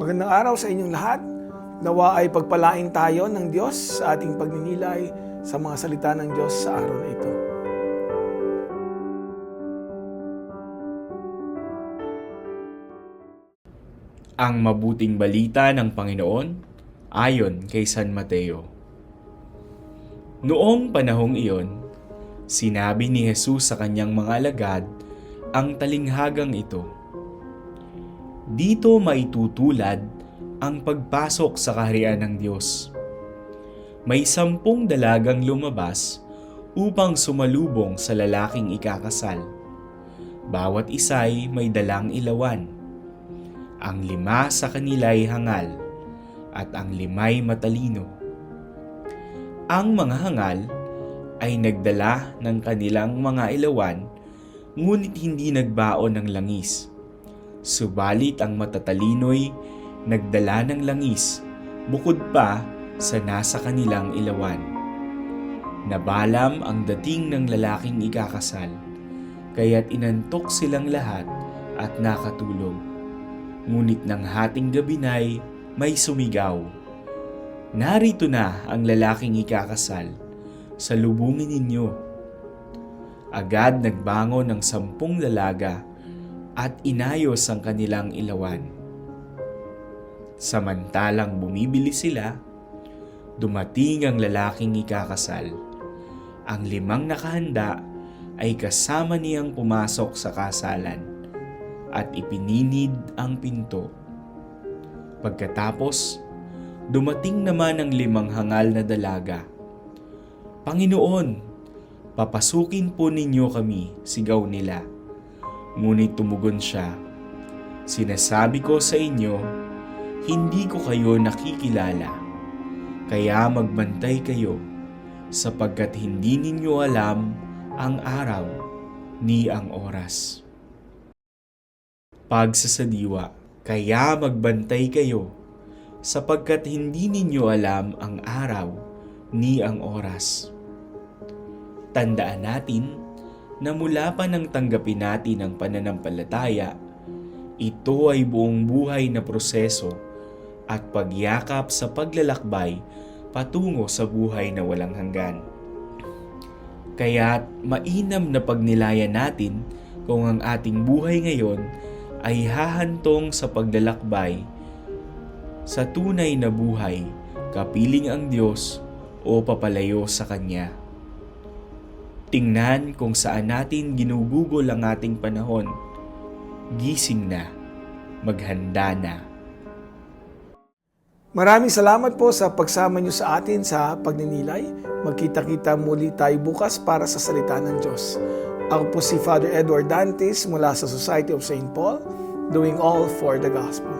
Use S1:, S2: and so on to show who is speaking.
S1: Magandang araw sa inyong lahat. Nawa ay pagpalain tayo ng Diyos sa ating pagninilay sa mga salita ng Diyos sa araw na ito.
S2: Ang mabuting balita ng Panginoon ayon kay San Mateo. Noong panahong iyon, sinabi ni Jesus sa kanyang mga alagad ang talinghagang ito. Dito maitutulad ang pagpasok sa kaharian ng Diyos. May sampung dalagang lumabas upang sumalubong sa lalaking ikakasal. Bawat isa'y may dalang ilawan ang lima sa kanila'y hangal at ang limay matalino. Ang mga hangal ay nagdala ng kanilang mga ilawan ngunit hindi nagbaon ng langis. Subalit ang matatalino'y nagdala ng langis bukod pa sa nasa kanilang ilawan. Nabalam ang dating ng lalaking ikakasal, kaya't inantok silang lahat at nakatulog. Ngunit ng hating gabi na'y may sumigaw. Narito na ang lalaking ikakasal. Salubungin ninyo. Agad nagbangon ng sampung lalaga at inayos ang kanilang ilawan. Samantalang bumibili sila, dumating ang lalaking ikakasal. Ang limang nakahanda ay kasama niyang pumasok sa kasalan at ipininid ang pinto. Pagkatapos, dumating naman ang limang hangal na dalaga. Panginoon, papasukin po ninyo kami, sigaw nila. Ngunit tumugon siya, Sinasabi ko sa inyo, hindi ko kayo nakikilala. Kaya magbantay kayo, sapagkat hindi ninyo alam ang araw ni ang oras pagsasadiwa. Kaya magbantay kayo, sapagkat hindi ninyo alam ang araw ni ang oras. Tandaan natin na mula pa nang tanggapin natin ang pananampalataya, ito ay buong buhay na proseso at pagyakap sa paglalakbay patungo sa buhay na walang hanggan. Kaya't mainam na pagnilayan natin kung ang ating buhay ngayon ay hahantong sa paglalakbay sa tunay na buhay, kapiling ang Diyos o papalayo sa Kanya. Tingnan kung saan natin ginugugol ang ating panahon. Gising na, maghanda na.
S1: Maraming salamat po sa pagsama niyo sa atin sa pagninilay. Magkita-kita muli tayo bukas para sa salita ng Diyos. Ako po si Father Edward Dantes mula sa Society of St. Paul, doing all for the gospel.